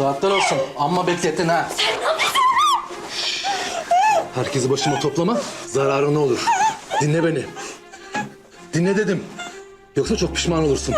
Saatler olsun. Amma beklettin ha. Herkesi başıma toplama. Zararı ne olur. Dinle beni. Dinle dedim. Yoksa çok pişman olursun.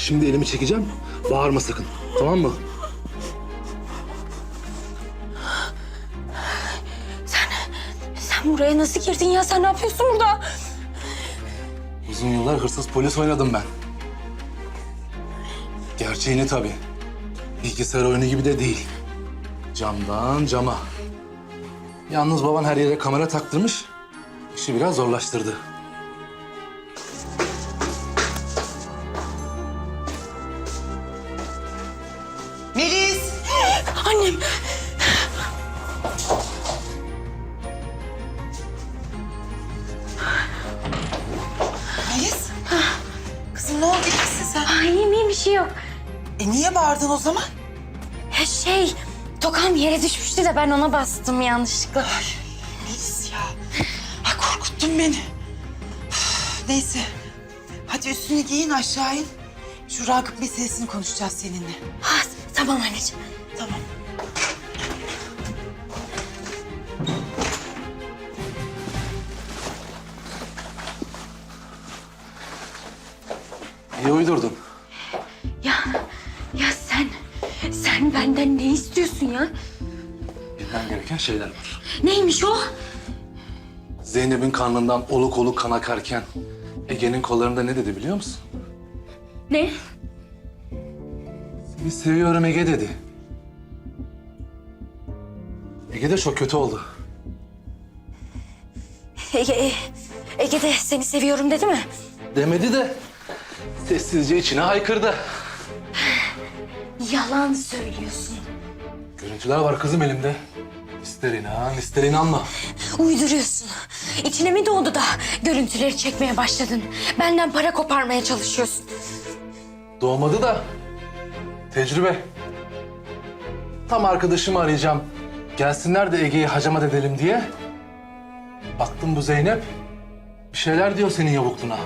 Şimdi elimi çekeceğim. Bağırma sakın. Tamam mı? Sen buraya nasıl girdin ya? Sen ne yapıyorsun burada? Uzun yıllar hırsız polis oynadım ben. Gerçeğini tabii. Bilgisayar oyunu gibi de değil. Camdan cama. Yalnız baban her yere kamera taktırmış. İşi biraz zorlaştırdı. E niye bağırdın o zaman? Ya şey, tokam yere düşmüştü de ben ona bastım yanlışlıkla. Melis ya. Ay korkuttun beni. Neyse. Hadi üstünü giyin aşağı in. Şu Ragıp meselesini konuşacağız seninle. Ha, tamam anneciğim. Tamam. İyi uydurdun. Benden ne istiyorsun ya? Bilmem gereken şeyler var. Neymiş o? Zeynep'in karnından oluk oluk kan akarken Ege'nin kollarında ne dedi biliyor musun? Ne? Seni seviyorum Ege dedi. Ege de çok kötü oldu. Ege, Ege de seni seviyorum dedi mi? Demedi de sessizce içine haykırdı. Yalan söylüyorsun. Görüntüler var kızım elimde. İster inan, ister inanma. Uyduruyorsun. İçine mi doğdu da görüntüleri çekmeye başladın? Benden para koparmaya çalışıyorsun. Doğmadı da tecrübe. Tam arkadaşımı arayacağım. Gelsinler de Ege'yi hacamat edelim diye. Baktım bu Zeynep bir şeyler diyor senin yavukluğuna.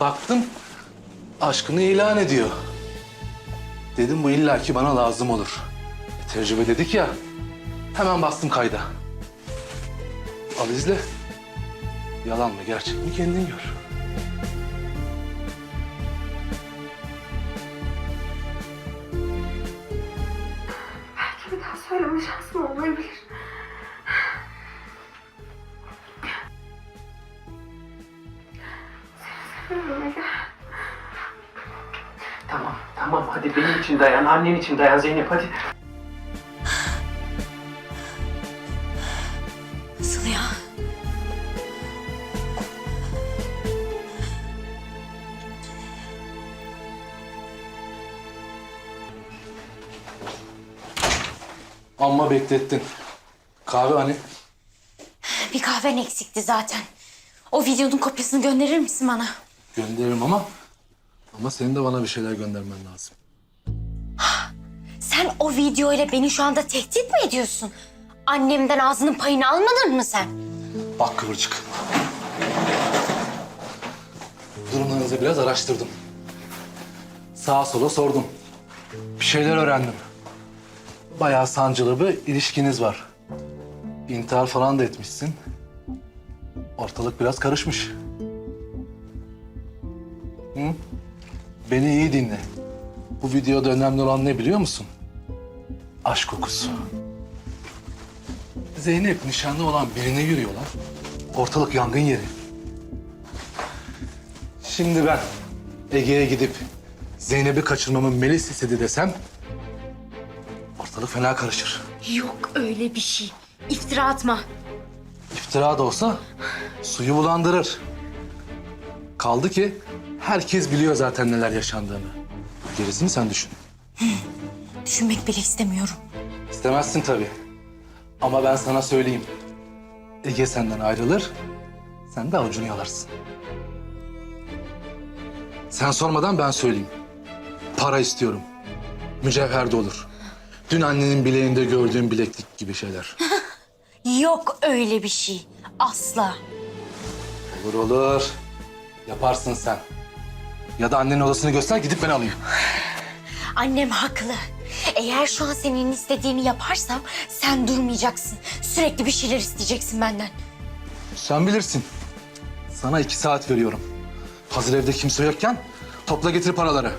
Baktım aşkını ilan ediyor. Dedim bu illaki bana lazım olur. E, tecrübe dedik ya. Hemen bastım kayda. Al izle. Yalan mı gerçek mi kendin gör. Bir daha söyleme şansım olmayabilir. Hadi benim için dayan, annen için dayan Zeynep hadi. Nasıl ya? Amma beklettin. Kahve hani? Bir kahven eksikti zaten. O videonun kopyasını gönderir misin bana? Gönderirim ama... Ama senin de bana bir şeyler göndermen lazım. Sen o video ile beni şu anda tehdit mi ediyorsun? Annemden ağzının payını almadın mı sen? Bak kıvırcık. Durumlarınızı biraz araştırdım. Sağa sola sordum. Bir şeyler öğrendim. Bayağı sancılı bir ilişkiniz var. İntihar falan da etmişsin. Ortalık biraz karışmış. Hı? Beni iyi dinle. Bu videoda önemli olan ne biliyor musun? Aşk kokusu. Zeynep nişanlı olan birine yürüyorlar. Ortalık yangın yeri. Şimdi ben Ege'ye gidip Zeynep'i kaçırmamı Melis istedi desem... ...ortalık fena karışır. Yok öyle bir şey. İftira atma. İftira da olsa suyu bulandırır. Kaldı ki herkes biliyor zaten neler yaşandığını. Gerisini sen düşün. Düşünmek bile istemiyorum. İstemezsin tabii. Ama ben sana söyleyeyim. Ege senden ayrılır, sen de avucunu yalarsın. Sen sormadan ben söyleyeyim. Para istiyorum. Mücevher de olur. Dün annenin bileğinde gördüğüm bileklik gibi şeyler. Yok öyle bir şey. Asla. Olur olur. Yaparsın sen. Ya da annenin odasını göster gidip ben alayım. Annem haklı. Eğer şu an senin istediğini yaparsam sen durmayacaksın. Sürekli bir şeyler isteyeceksin benden. Sen bilirsin. Sana iki saat veriyorum. Hazır evde kimse yokken topla getir paraları.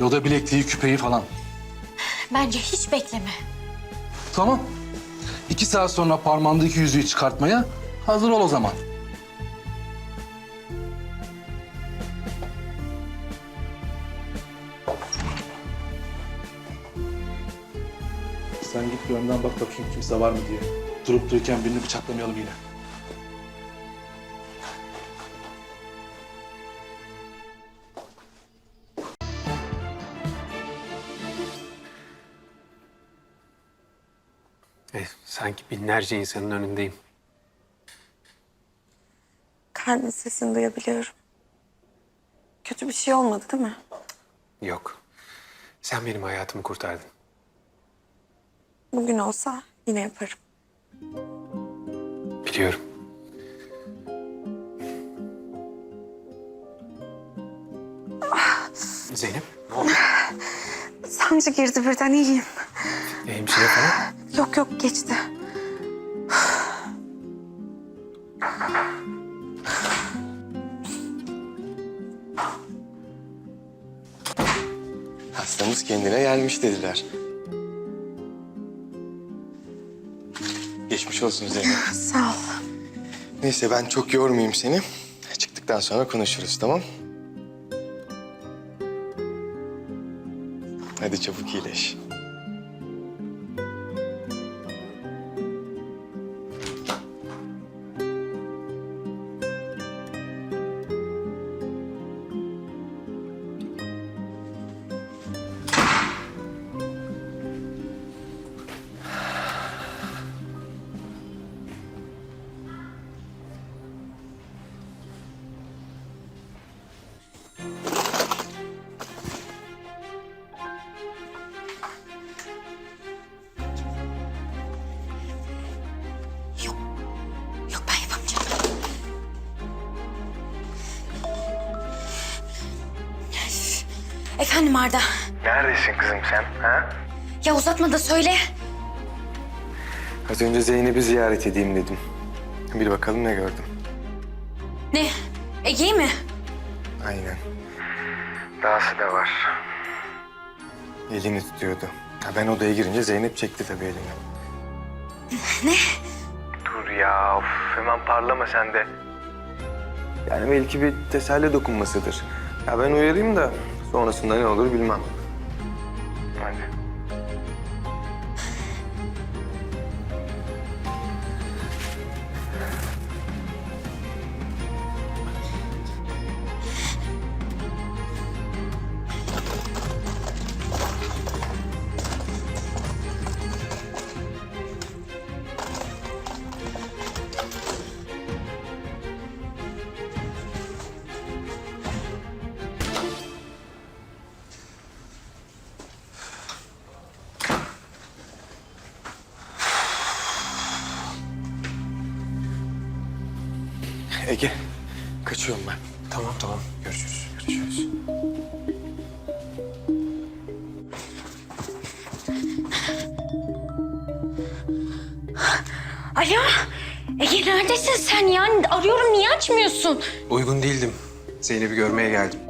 Yolda bilekliği, küpeyi falan. Bence hiç bekleme. Tamam. İki saat sonra parmağımdaki yüzüğü çıkartmaya hazır ol o zaman. Sen git bir önden bak bakayım kimse var mı diye. Durup dururken birini bıçaklamayalım yine. E, sanki binlerce insanın önündeyim. Kalbin sesini duyabiliyorum. Kötü bir şey olmadı değil mi? Yok. Sen benim hayatımı kurtardın. Bugün olsa yine yaparım. Biliyorum. Zeynep, ne oldu? Sancı girdi birden iyiyim. E, hemşire falan? Yok yok geçti. Hastamız kendine gelmiş dediler. Geçmiş olsun Zeynep. Sağ ol. Neyse ben çok yormayayım seni. Çıktıktan sonra konuşuruz tamam? Hadi çabuk iyileş. Efendim Arda. Neredesin kızım sen? Ha? Ya uzatma da söyle. Az önce Zeynep'i ziyaret edeyim dedim. Bir bakalım ne gördüm. Ne? Ege'yi mi? Aynen. Dahası da var. Elini tutuyordu. Ha, ben odaya girince Zeynep çekti tabii elini. Ne? Dur ya, of, hemen parlama sen de. Yani belki bir teselli dokunmasıdır. Ya ben uyarayım da sonrasında ne olur bilmem. Hadi. Ege, kaçıyorum ben. Tamam tamam, görüşürüz. Görüşürüz. Alo. Ege neredesin sen ya? Arıyorum niye açmıyorsun? Uygun değildim. Zeynep'i görmeye geldim.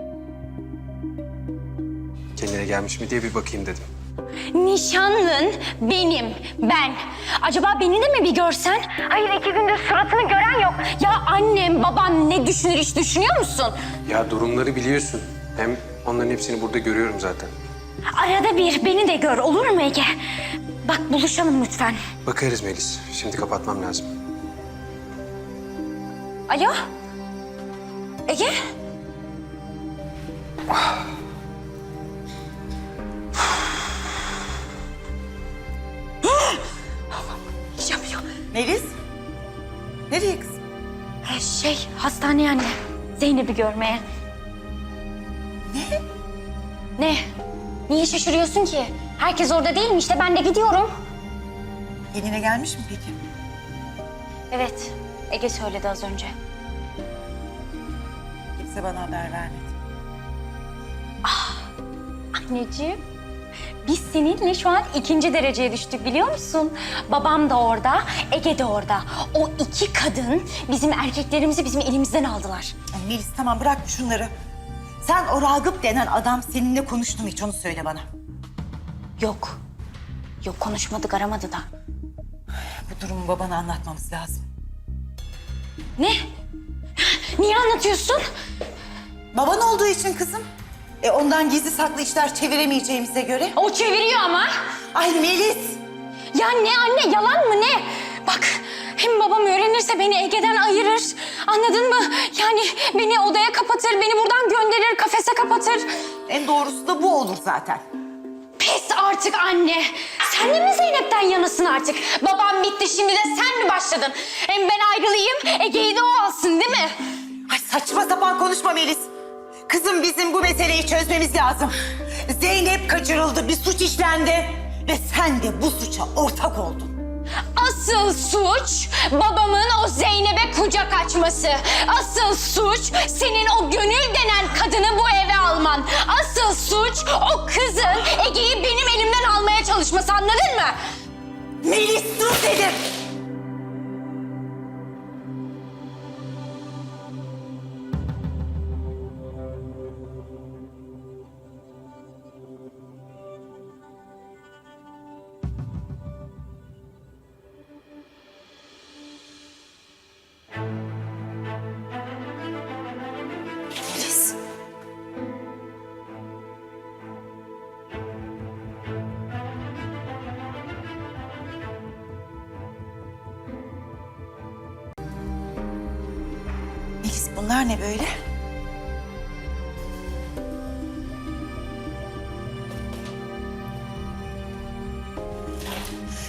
Kendine gelmiş mi diye bir bakayım dedim. Nişanlın benim, ben. Acaba beni de mi bir görsen? Hayır iki gündür suratını gören yok. Ya annem, babam ne düşünür hiç düşünüyor musun? Ya durumları biliyorsun. Hem onların hepsini burada görüyorum zaten. Arada bir beni de gör olur mu Ege? Bak buluşalım lütfen. Bakarız Melis. Şimdi kapatmam lazım. Alo? Ege? Yapıyor. Melis? Nereye kızım? Ee, Şey, hastaneye anne. Zeynep'i görmeye. Ne? Ne? Niye şaşırıyorsun ki? Herkes orada değil mi? İşte ben de gidiyorum. Eline gelmiş mi peki? Evet, Ege söyledi az önce. Kimse bana haber vermedi. Anneciğim, biz seninle şu an ikinci dereceye düştük biliyor musun? Babam da orada, Ege de orada. O iki kadın bizim erkeklerimizi bizim elimizden aldılar. Ay Melis tamam bırak şunları. Sen o Ragıp denen adam seninle konuştu mu hiç onu söyle bana. Yok. Yok konuşmadık, aramadı da. Bu durumu babana anlatmamız lazım. Ne? Niye anlatıyorsun? Baban olduğu için kızım. E ondan gizli saklı işler çeviremeyeceğimize göre. O çeviriyor ama. Ay Melis! Ya ne anne yalan mı ne? Bak hem babam öğrenirse beni Ege'den ayırır. Anladın mı? Yani beni odaya kapatır, beni buradan gönderir, kafese kapatır. En doğrusu da bu olur zaten. Pes artık anne. Sen de mi Zeynep'ten yanasın artık? Babam bitti şimdi de sen mi başladın? Hem ben ayrılayım Ege'yi de o alsın değil mi? Ay saçma sapan konuşma Melis. Kızım bizim bu meseleyi çözmemiz lazım. Zeynep kaçırıldı, bir suç işlendi. Ve sen de bu suça ortak oldun. Asıl suç babamın o Zeynep'e kucak açması. Asıl suç senin o gönül denen kadını bu eve alman. Asıl suç o kızın Ege'yi benim elimden almaya çalışması anladın mı? Melis dur dedim. Bunlar ne böyle?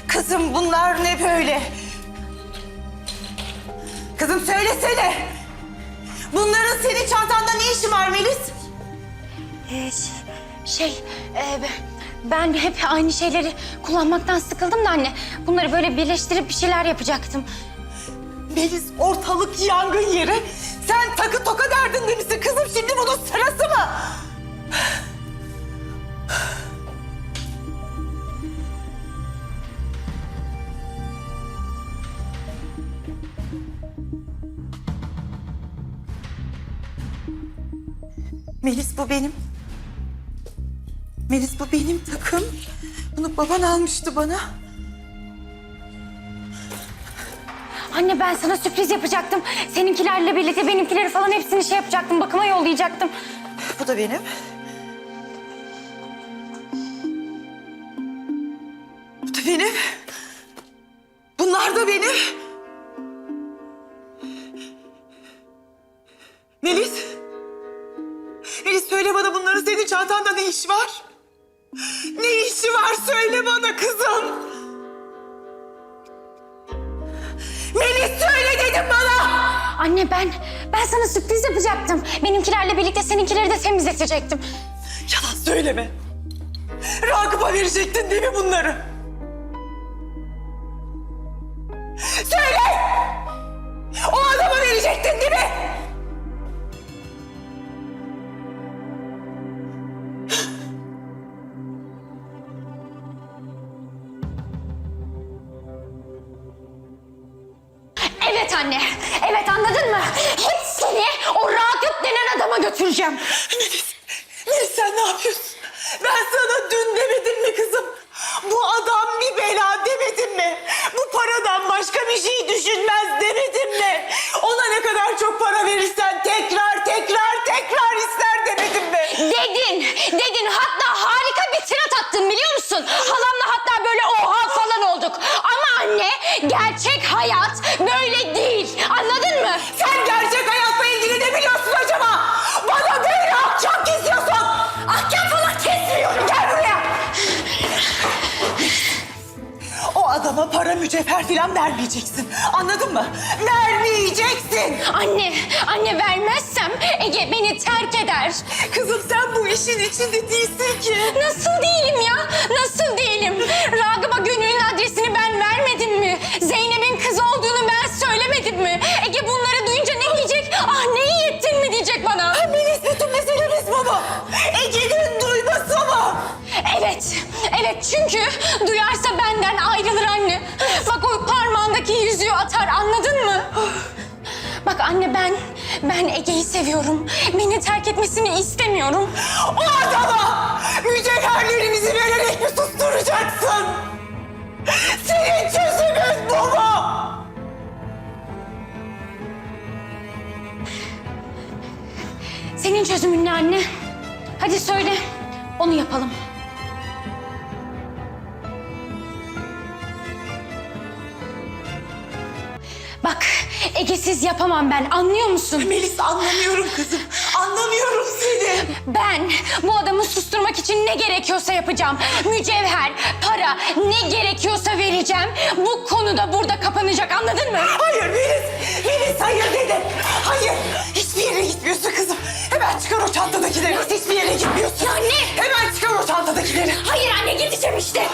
Kızım bunlar ne böyle? Kızım söylesene. Bunların senin çantanda ne işi var Melis? Ee, şey, e, ben hep aynı şeyleri kullanmaktan sıkıldım da anne. Bunları böyle birleştirip bir şeyler yapacaktım. Melis ortalık yangın yeri. Sen takı toka derdinde misin kızım? Şimdi bunun sırası mı? Melis bu benim. Melis bu benim takım. Bunu baban almıştı bana. Anne ben sana sürpriz yapacaktım. Seninkilerle birlikte benimkileri falan hepsini şey yapacaktım. Bakıma yollayacaktım. Bu da benim. Bu da benim. Bunlar da benim. Melis. Melis söyle bana bunların senin çantanda ne iş var? Ne işi var söyle bana kızım. Melis söyle dedim bana. Anne ben, ben sana sürpriz yapacaktım. Benimkilerle birlikte seninkileri de temizletecektim. Yalan söyleme. Ragıp'a verecektin değil mi bunları? Denen adama götüreceğim. Melis, Melis sen ne yapıyorsun? Ben sana dün demedim mi kızım? Bu adam bir bela demedim mi? Bu paradan başka bir şey düşünmez demedim mi? Ona ne kadar çok para verirsen mücevher falan vermeyeceksin. Anladın mı? Vermeyeceksin. Anne, anne vermezsem Ege beni terk eder. Kızım sen bu işin içinde değilsin ki. Nasıl değilim ya? Nasıl değilim? Ragıp'a Gönül'ün adresini ben vermedim mi? Zeynep'in kızı olduğunu ben söylemedim mi? Ege bunları duyunca ne diyecek? Ah ne iyi ettin mi diyecek bana? Melis bütün meselemiz mu? Ege'nin duyması mı? Evet çünkü duyarsa atar anladın mı? Bak anne ben, ben Ege'yi seviyorum. Beni terk etmesini istemiyorum. O adama mücevherlerimizi vererek mi susturacaksın? Senin çözümün bu mu? Senin çözümün ne anne? Hadi söyle, onu yapalım. Bak Ege'siz yapamam ben anlıyor musun? Melis anlamıyorum kızım. Anlamıyorum seni. Ben bu adamı susturmak için ne gerekiyorsa yapacağım. Mücevher, para ne gerekiyorsa vereceğim. Bu konu da burada kapanacak anladın mı? Hayır Melis. Melis hayır dedim. Hayır. Hiçbir yere gitmiyorsun kızım. Hemen çıkar o çantadakileri. Nasıl hiçbir yere gitmiyorsun? Ya ne? Hemen çıkar o çantadakileri. Hayır anne gideceğim işte.